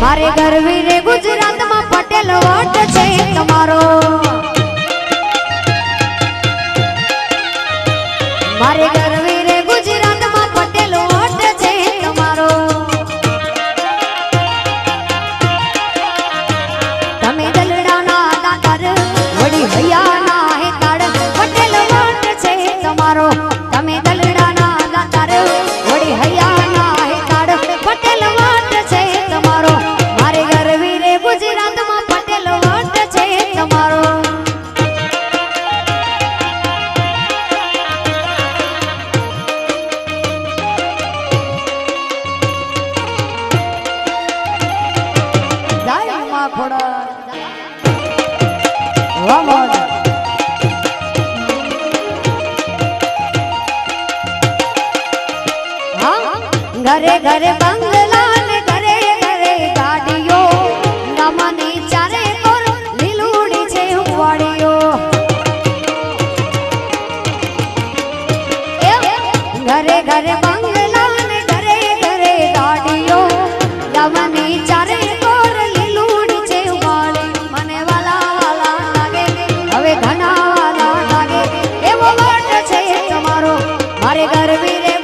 મારે ગરવી રે ગુજરાતમાં પટેલ વટ છે તમારો. મારે ગરવી રે ગુજરાતમાં પટેલ વટ છે તમારો. તમે દલડાના દાતાર વડી હૈયાના ઘરે ઘરે બંગલા ને ઘરે ઘરે ગાડીઓ. ગામની ચારે કોર લીલુડી છે વાડીઓ ઘરે ઘરે મારે ગરબી રે